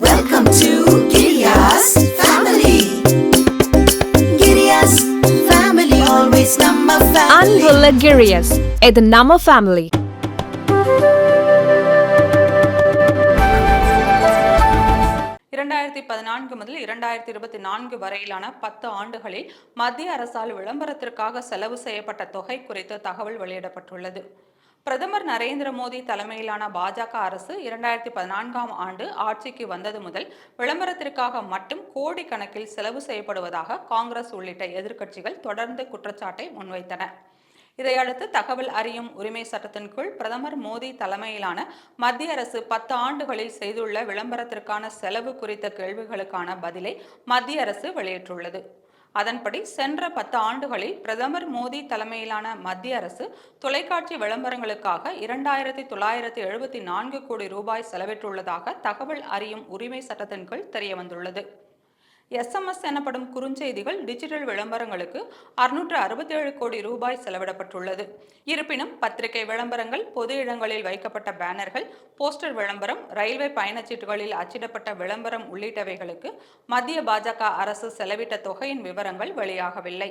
Welcome to Giriya's family. Giriya's family, always number family. அன்புள்ள கிரியஸ் இது நம்ம ஃபேமிலி இரண்டாயிரத்தி பதினான்கு முதல் இரண்டாயிரத்தி இருபத்தி நான்கு வரையிலான பத்து ஆண்டுகளில் மத்திய அரசால் விளம்பரத்திற்காக செலவு செய்யப்பட்ட தொகை குறித்து தகவல் வெளியிடப்பட்டுள்ளது பிரதமர் நரேந்திர மோடி தலைமையிலான பாஜக அரசு இரண்டாயிரத்தி பதினான்காம் ஆண்டு ஆட்சிக்கு வந்தது முதல் விளம்பரத்திற்காக மட்டும் கோடிக்கணக்கில் செலவு செய்யப்படுவதாக காங்கிரஸ் உள்ளிட்ட எதிர்க்கட்சிகள் தொடர்ந்து குற்றச்சாட்டை முன்வைத்தன. இதையடுத்து தகவல் அறியும் உரிமை சட்டத்தின் கீழ் பிரதமர் மோடி தலைமையிலான மத்திய அரசு பத்து ஆண்டுகளில் செய்துள்ள விளம்பரத்திற்கான செலவு குறித்த கேள்விகளுக்கான பதிலை மத்திய அரசு வெளியிட்டுள்ளது. அதன்படி சென்ற பத்து ஆண்டுகளில் பிரதமர் மோடி தலைமையிலான மத்திய அரசு தொலைக்காட்சி விளம்பரங்களுக்காக இரண்டாயிரத்தி தொள்ளாயிரத்தி எழுபத்தி நான்கு கோடி ரூபாய் செலவிட்டுள்ளதாக தகவல் அறியும் உரிமை சட்டத்தின் கீழ் தெரியவந்துள்ளது. எஸ்எம்எஸ் எனப்படும் குறுஞ்செய்திகள் டிஜிட்டல் விளம்பரங்களுக்கு அறுநூற்று அறுபத்தேழு கோடி ரூபாய் செலவிடப்பட்டுள்ளது. இருப்பினும் பத்திரிகை விளம்பரங்கள் பொது இடங்களில் வைக்கப்பட்ட பேனர்கள் போஸ்டர் விளம்பரம் ரயில்வே பயணச்சீட்டுகளில் அச்சிடப்பட்ட விளம்பரம் உள்ளிட்டவைகளுக்கு மத்திய பாஜக அரசு செலவிட்ட தொகையின் விவரங்கள் வெளியாகவில்லை.